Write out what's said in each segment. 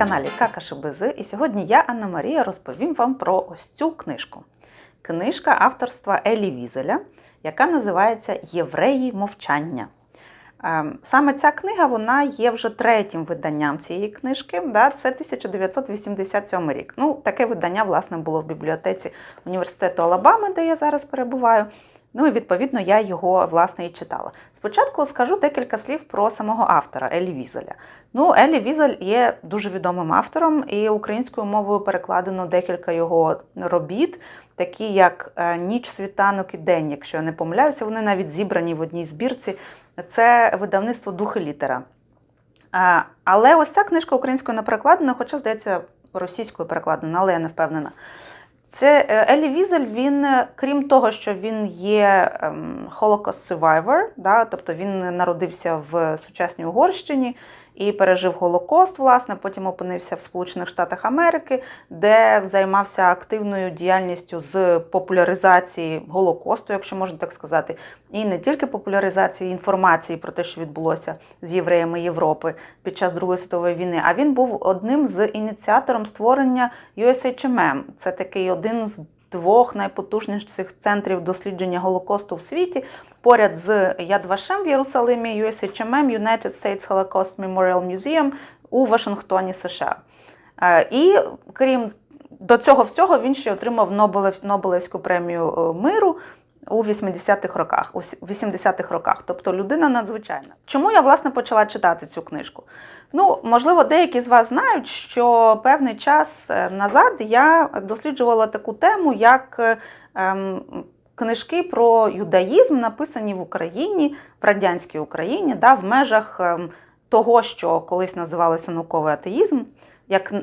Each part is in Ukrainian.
каналі Кака Шибези, і сьогодні я, Анна Марія, розповім вам про ось цю книжку. Книжка авторства Елі Візеля, яка називається Євреї мовчання. Ем, Саме ця книга вона є вже третім виданням цієї книжки. Да? Це 1987 рік. Ну, таке видання, власне, було в бібліотеці університету Алабами, де я зараз перебуваю. Ну і відповідно я його власне і читала. Спочатку скажу декілька слів про самого автора Елі Візеля. Ну, Елі Візель є дуже відомим автором, і українською мовою перекладено декілька його робіт, такі як е, Ніч, світанок і день, якщо я не помиляюся, вони навіть зібрані в одній збірці. Це видавництво Духи літера. Е, Але ось ця книжка українською не перекладена, хоча, здається, російською перекладена, але я не впевнена. Це е, Елі Візель, він, е, крім того, що він є ем, Holocaust Survivor, да, тобто він народився в сучасній Угорщині і пережив Голокост, власне, потім опинився в Сполучених Штатах Америки, де займався активною діяльністю з популяризації Голокосту, якщо можна так сказати, і не тільки популяризації інформації про те, що відбулося з євреями Європи під час Другої світової війни, а він був одним з ініціатором створення USHMM. Це такий один з двох найпотужніших центрів дослідження Голокосту в світі. Поряд з Ядвашем в Єрусалимі, USHMM, United States Holocaust Memorial Museum у Вашингтоні, США. Е, І крім до цього всього, він ще отримав Нобелев, Нобелевську премію е, миру у 80-х роках, у 80-х роках. Тобто людина надзвичайна. Чому я власне почала читати цю книжку? Ну, можливо, деякі з вас знають, що певний час е, назад я досліджувала таку тему, як е, ем, книжки про юдаїзм, написані в Україні, в радянській Україні, да, в межах ем, того, що колись називалося науковий атеїзм, як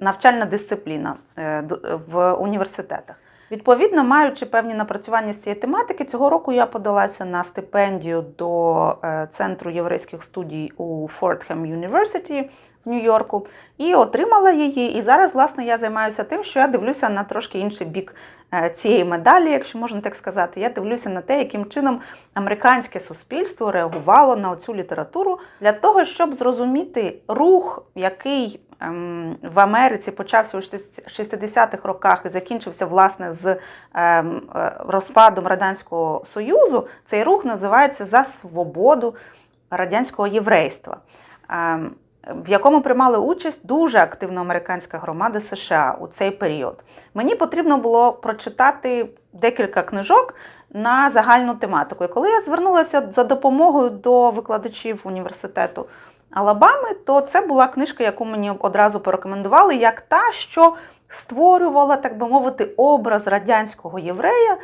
навчальна дисципліна е, в університетах. Відповідно, маючи певні напрацювання з цієї тематики, цього року я подалася на стипендію до е, Центру єврейських студій у Фортхем University в Нью-Йорку і отримала її. І зараз, власне, я займаюся тим, що я дивлюся на трошки інший бік е, цієї медалі, якщо можна так сказати. Я дивлюся на те, яким чином американське суспільство реагувало на цю літературу для того, щоб зрозуміти рух, який в Америці почався у 60-х роках і закінчився власне з ем, е, розпадом Радянського Союзу. Цей рух називається за свободу радянського єврейства. Ем, в якому приймали участь дуже активно американська громада США у цей період. Мені потрібно було прочитати декілька книжок на загальну тематику. І коли я звернулася за допомогою до викладачів університету Алабами, то це була книжка, яку мені одразу порекомендували, як та, що створювала, так би мовити, образ радянського єврея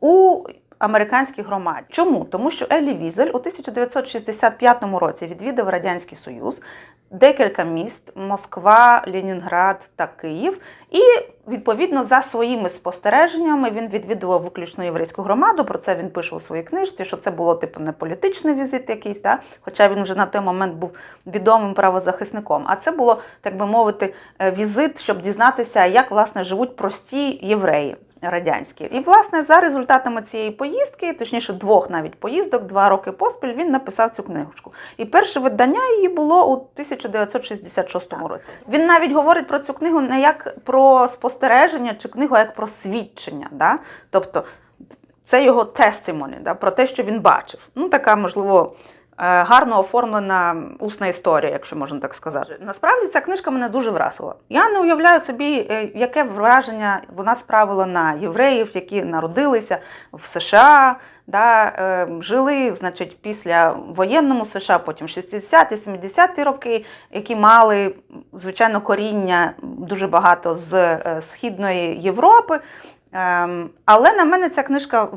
у американській громаді. Чому? Тому що Елі Візель у 1965 році відвідав Радянський Союз, декілька міст Москва, Ленінград та Київ. І відповідно за своїми спостереженнями він відвідував виключно єврейську громаду. Про це він пише у своїй книжці, що це було типу не політичний візит якийсь, да? хоча він вже на той момент був відомим правозахисником. А це було, так би мовити, е, візит, щоб дізнатися, як власне живуть прості євреї радянські. І, власне, за результатами цієї поїздки, точніше, двох навіть поїздок, два роки поспіль, він написав цю книжку. І перше видання її було у 1966 році. Він навіть говорить про цю книгу не як про спостереження чи книгу, а як про свідчення. Да? Тобто це його testimony, да, про те, що він бачив. Ну, така, можливо, гарно оформлена усна історія, якщо можна так сказати. Насправді ця книжка мене дуже вразила. Я не уявляю собі, е, яке враження вона справила на євреїв, які народилися в США. Да, е, жили, значить, після воєнному США, потім 60-ті, 70-ті роки, які мали, звичайно, коріння дуже багато з е, Східної Європи. Ем, Але на мене ця книжка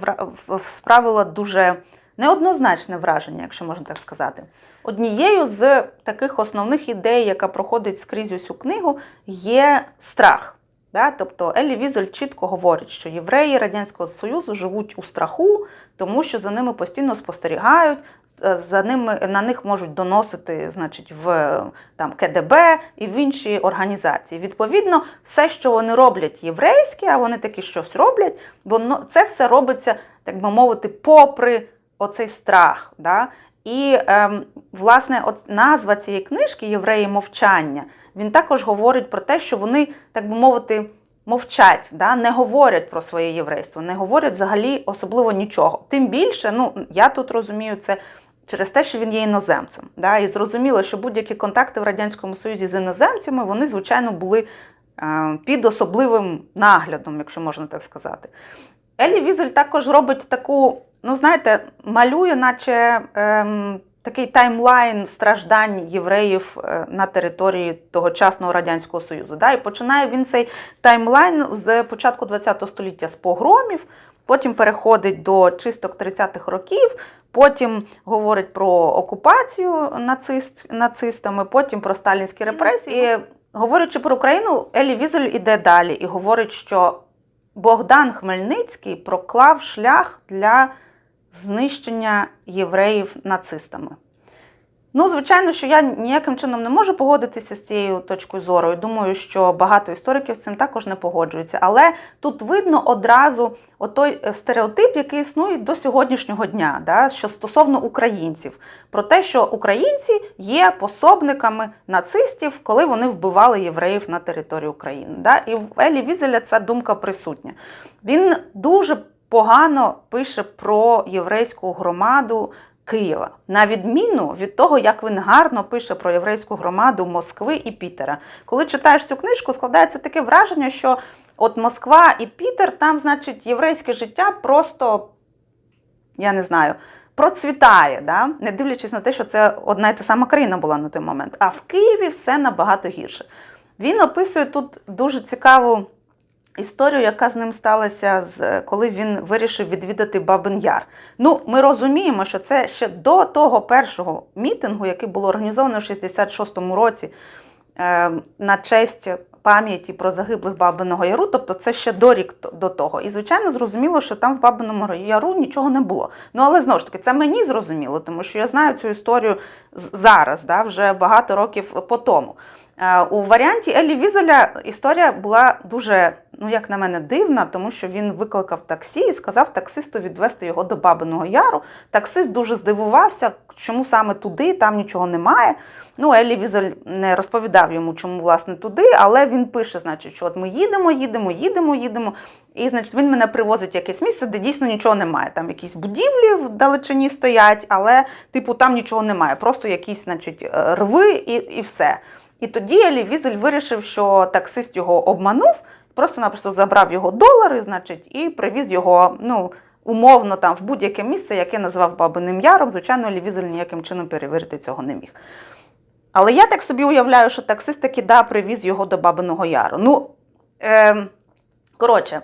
справила дуже неоднозначне враження, якщо можна так сказати. Однією з таких основних ідей, яка проходить скрізь усю книгу, є страх. Да? Тобто Елі Візель чітко говорить, що євреї Радянського Союзу живуть у страху, тому що за ними постійно спостерігають, за ними на них можуть доносити, значить, в там КДБ і в інші організації. Відповідно, все, що вони роблять єврейське, а вони таки щось роблять, воно це все робиться, так би мовити, попри оцей страх. Да? І, ем, власне, от назва цієї книжки Євреї мовчання, він також говорить про те, що вони, так би мовити, мовчать, да? не говорять про своє єврейство, не говорять взагалі особливо нічого. Тим більше, ну я тут розумію це через те, що він є іноземцем. Да? І зрозуміло, що будь-які контакти в Радянському Союзі з іноземцями, вони, звичайно, були е, під особливим наглядом, якщо можна так сказати. Елі Візель також робить таку, ну знаєте, малює, наче ем, такий таймлайн страждань євреїв е, на території тогочасного Радянського Союзу. Да? І починає він цей таймлайн з початку ХХ століття з погромів, потім переходить до чисток 30-х років, потім говорить про окупацію нацист, нацистами, потім про сталінські репресії. І, говорячи про Україну, Елі Візель іде далі і говорить, що Богдан Хмельницький проклав шлях для знищення євреїв нацистами. Ну, звичайно, що я ніяким чином не можу погодитися з цією точкою зору. І думаю, що багато істориків з цим також не погоджуються. Але тут видно одразу той стереотип, який існує до сьогоднішнього дня, да, що стосовно українців, про те, що українці є пособниками нацистів, коли вони вбивали євреїв на території України. Да. І в Елі Візеля ця думка присутня. Він дуже погано пише про єврейську громаду. Києва, на відміну від того, як він гарно пише про єврейську громаду Москви і Пітера. Коли читаєш цю книжку, складається таке враження, що от Москва і Пітер, там, значить, єврейське життя просто, я не знаю, процвітає, да? не дивлячись на те, що це одна і та сама країна була на той момент. А в Києві все набагато гірше. Він описує тут дуже цікаву історію, яка з ним сталася, коли він вирішив відвідати Бабин Яр. Ну, ми розуміємо, що це ще до того першого мітингу, який було організовано в 66-му році е, на честь пам'яті про загиблих Бабиного Яру, тобто це ще до рік до того. І, звичайно, зрозуміло, що там в Бабиному Яру нічого не було. Ну, але знову ж таки, це мені зрозуміло, тому що я знаю цю історію зараз, да, вже багато років по тому. Е, у варіанті Еллі Візеля історія була дуже, ну як на мене, дивна, тому що він викликав таксі і сказав таксисту відвести його до Бабиного Яру. Таксист дуже здивувався, чому саме туди, там нічого немає. Ну, Еллі Візель не розповідав йому, чому власне туди, але він пише, значить, що от ми їдемо, їдемо, їдемо, їдемо. І, значить, він мене привозить в якесь місце, де дійсно нічого немає. Там якісь будівлі в далечині стоять, але, типу, там нічого немає. Просто якісь, значить, рви і, і все. І тоді Елі Візель вирішив, що таксист його обманув, просто-напросто забрав його долари, значить, і привіз його, ну, умовно, там в будь-яке місце, яке назвав Бабиним Яром. Звичайно, Елі Візель ніяким чином перевірити цього не міг. Але я так собі уявляю, що таксист таки да, привіз його до Бабиного Яру. Ну, е, коротше,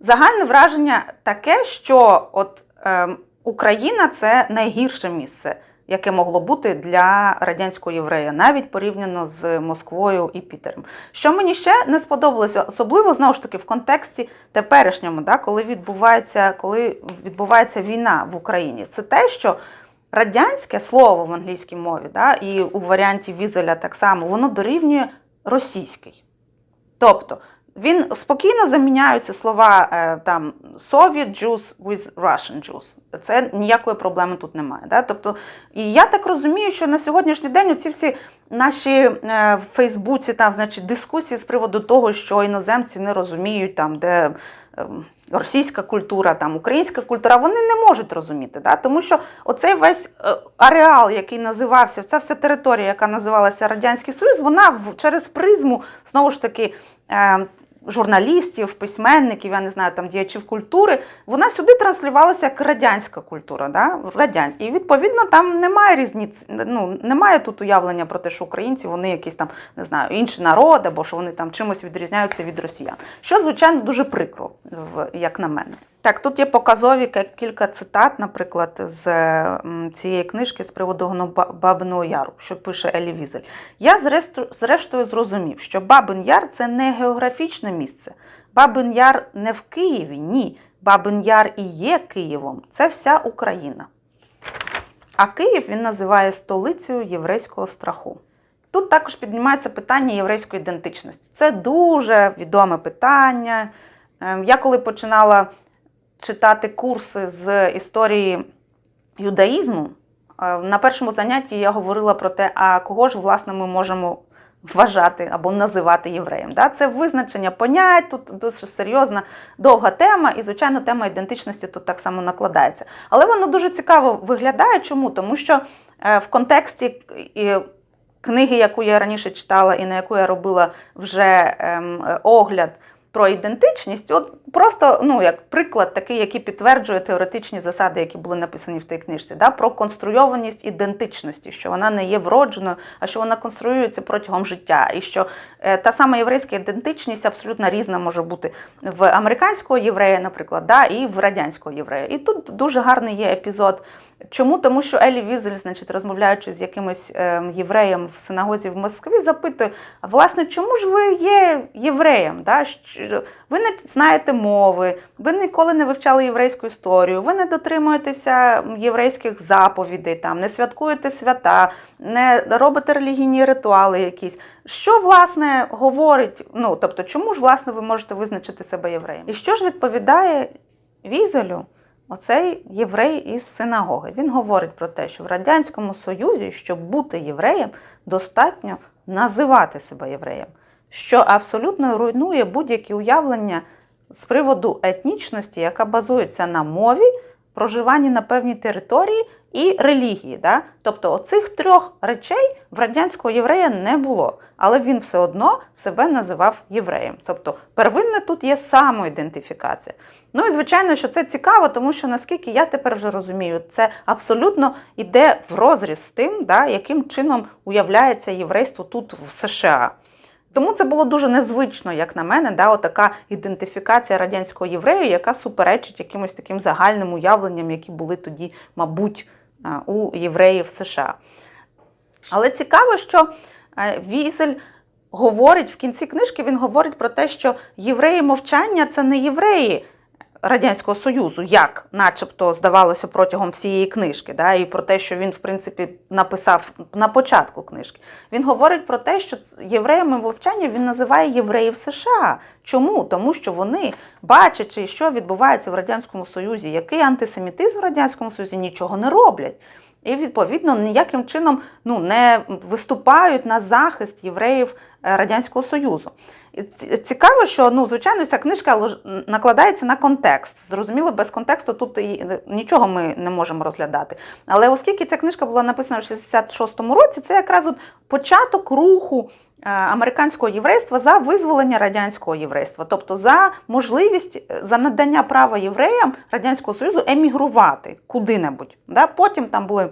загальне враження таке, що от е, Україна це найгірше місце яке могло бути для радянського єврея, навіть порівняно з Москвою і Пітером. Що мені ще не сподобалося, особливо знову ж таки в контексті теперішньому, да, коли відбувається, коли відбувається війна в Україні, це те, що радянське слово в англійській мові, да, і у варіанті Візеля так само, воно дорівнює російський. Тобто він спокійно заміняються слова е, там Soviet Jews with Russian Jews. Це ніякої проблеми тут немає. Да? Тобто, І я так розумію, що на сьогоднішній день ці всі наші е, в Фейсбуці там, значить, дискусії з приводу того, що іноземці не розуміють, там, де ем, російська культура, там, українська культура, вони не можуть розуміти. Да? Тому що оцей весь е, ареал, який називався, ця вся територія, яка називалася Радянський Союз, вона через призму, знову ж таки, журналістів, письменників, я не знаю, там діячів культури, вона сюди транслювалася як радянська культура. Да? Радянська. І відповідно там немає різниці, ну, немає тут уявлення про те, що українці вони якісь там не знаю, інший народ, або що вони там чимось відрізняються від росіян. Що, звичайно, дуже прикро, як на мене. Так, тут є показові кілька цитат, наприклад, з цієї книжки з приводу Бабиного Яру, що пише Елі Візель. Я зрештою зрозумів, що Бабин Яр це не географічне місце. Бабин Яр не в Києві, ні. Бабин Яр і є Києвом. Це вся Україна. А Київ він називає столицею єврейського страху. Тут також піднімається питання єврейської ідентичності. Це дуже відоме питання. Ем, я коли починала читати курси з історії юдаїзму, Е, На першому занятті я говорила про те, а кого ж власне ми можемо вважати або називати євреєм. Це визначення понять, тут дуже серйозна, довга тема, і, звичайно, тема ідентичності тут так само накладається. Але воно дуже цікаво виглядає. Чому? Тому що е, в контексті книги, яку я раніше читала, і на яку я робила вже ем, е, огляд про ідентичність, от просто ну, як приклад такий, який підтверджує теоретичні засади, які були написані в тій книжці, да, про конструйованість ідентичності, що вона не є вродженою, а що вона конструюється протягом життя. І що е, та сама єврейська ідентичність абсолютно різна може бути в американського єврея, наприклад, да, і в радянського єврея. І тут дуже гарний є епізод. Чому? Тому що Елі Візель, значить, розмовляючи з якимось е, євреєм в синагозі в Москві, запитує: а власне, чому ж ви є євреєм? Да? Ви не знаєте мови, ви ніколи не вивчали єврейську історію, ви не дотримуєтеся єврейських заповідей, там, не святкуєте свята, не робите релігійні ритуали якісь. Що власне говорить? Ну тобто, чому ж власне ви можете визначити себе євреєм? І що ж відповідає Візелю? Оцей єврей із синагоги. Він говорить про те, що в Радянському Союзі, щоб бути євреєм, достатньо називати себе євреєм, що абсолютно руйнує будь-які уявлення з приводу етнічності, яка базується на мові, проживанні на певній території і релігії. Да? Тобто оцих трьох речей в радянського єврея не було, але він все одно себе називав євреєм. Тобто первинне тут є самоідентифікація. Ну і звичайно, що це цікаво, тому що наскільки я тепер вже розумію, це абсолютно йде в розріз з тим, да, яким чином уявляється єврейство тут в США. Тому це було дуже незвично, як на мене, да, отака ідентифікація радянського єврею, яка суперечить якимось таким загальним уявленням, які були тоді, мабуть, у євреїв США. Але цікаво, що е, Візель говорить в кінці книжки, він говорить про те, що євреї мовчання це не євреї. Радянського Союзу, як начебто здавалося протягом всієї книжки, да, і про те, що він, в принципі, написав на початку книжки. Він говорить про те, що євреями вовчання він називає євреїв США. Чому? Тому що вони, бачачи, що відбувається в Радянському Союзі, який антисемітизм в Радянському Союзі, нічого не роблять. І відповідно ніяким чином ну, не виступають на захист євреїв е, Радянського Союзу. Цікаво, що ну, звичайно, ця книжка накладається на контекст. Зрозуміло, без контексту тут і нічого ми не можемо розглядати. Але оскільки ця книжка була написана в 66-му році, це якраз от початок руху е, американського єврейства за визволення радянського єврейства, тобто за можливість е, за надання права євреям Радянського Союзу емігрувати куди-небудь. Да? Потім там були.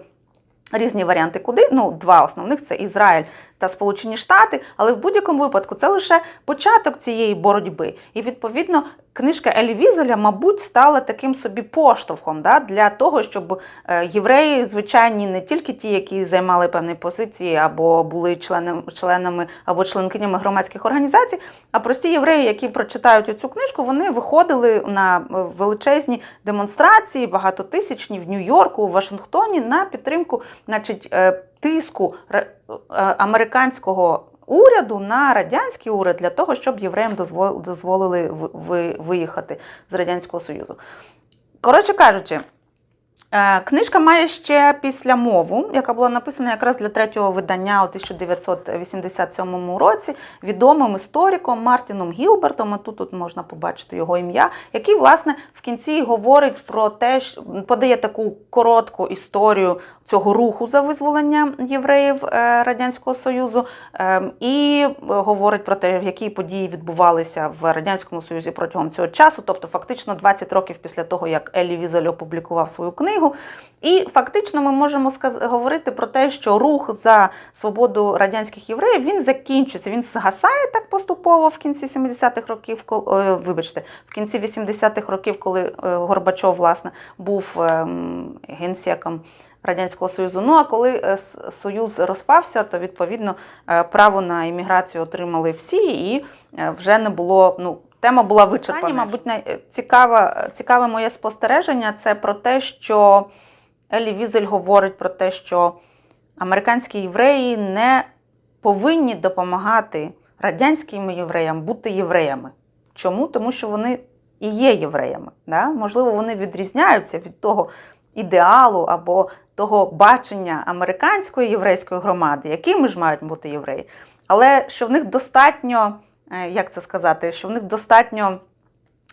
Різні варіанти куди. Ну, два основних це Ізраїль та Сполучені Штати, але в будь-якому випадку це лише початок цієї боротьби. І відповідно книжка Елі Візеля, мабуть, стала таким собі поштовхом да, для того, щоб е, євреї, звичайні, не тільки ті, які займали певні позиції або були членами, членами або членкинями громадських організацій, а прості євреї, які прочитають цю книжку, вони виходили на е, величезні демонстрації, багатотисячні в Нью-Йорку, у Вашингтоні на підтримку, значить, е, тиску е, американського. Уряду на радянський уряд для того, щоб євреям дозвол- дозволили ви- ви- виїхати з Радянського Союзу. Коротше кажучи, книжка має ще післямову, яка була написана якраз для третього видання у 1987 році відомим істориком Мартіном Гілбертом. І тут, тут можна побачити його ім'я, який, власне, в кінці говорить про те, що подає таку коротку історію цього руху за визволення євреїв е, Радянського Союзу, е, і е, говорить про те, які події відбувалися в Радянському Союзі протягом цього часу, тобто фактично 20 років після того, як Елі Візель опублікував свою книгу. І фактично ми можемо говорити про те, що рух за свободу радянських євреїв він закінчується. Він згасає так поступово в кінці 70-х років, коли, е, вибачте, в кінці 80-х років, коли е, Горбачов власне був ем, генсеком. Радянського Союзу. Ну а коли е, Союз розпався, то відповідно право на імміграцію отримали всі, і вже не було. Ну, тема була вичерпана. Мабуть, найцікаве цікаве моє спостереження це про те, що Елі Візель говорить про те, що американські євреї не повинні допомагати радянським євреям бути євреями. Чому? Тому що вони і є євреями. Да? Можливо, вони відрізняються від того, ідеалу або того бачення американської єврейської громади, якими ж мають бути євреї, але що в них достатньо, е, як це сказати, що в них достатньо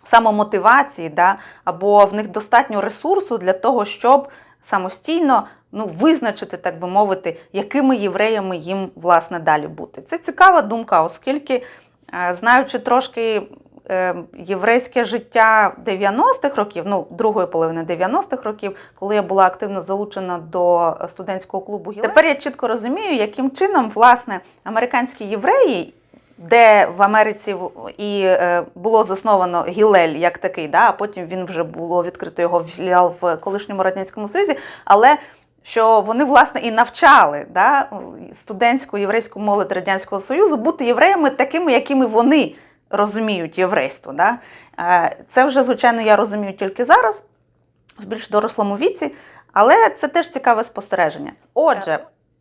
самомотивації, да, або в них достатньо ресурсу для того, щоб самостійно ну, визначити, так би мовити, якими євреями їм власне далі бути. Це цікава думка, оскільки, е, знаючи трошки е, єврейське життя 90-х років, ну, другої половини 90-х років, коли я була активно залучена до студентського клубу «Гілель», тепер я чітко розумію, яким чином власне американські євреї. Де в Америці і е, було засновано Гілель як такий, да, а потім він вже було відкрито його філіал в колишньому радянському союзі, але що вони власне і навчали да, студентську єврейську молодь радянського союзу бути євреями такими, якими вони розуміють єврейство. Да. Е, Це вже звичайно я розумію тільки зараз, в більш дорослому віці, але це теж цікаве спостереження. Отже,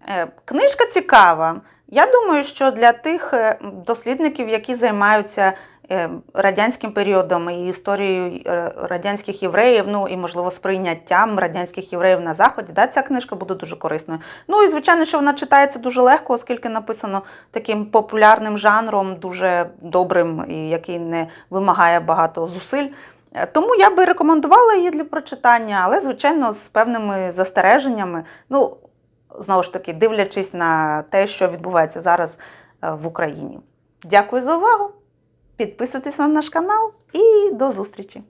е, книжка цікава. Я думаю, що для тих е, дослідників, які займаються е, радянським періодом і історією е, радянських євреїв, ну і можливо сприйняттям радянських євреїв на заході, да, ця книжка буде дуже корисною. Ну і звичайно, що вона читається дуже легко, оскільки написано таким популярним жанром, дуже добрим і який не вимагає багато зусиль. Тому я би рекомендувала її для прочитання, але звичайно з певними застереженнями. Ну, знову ж таки, дивлячись на те, що відбувається зараз е, в Україні. Дякую за увагу! Підписуйтесь на наш канал і до зустрічі!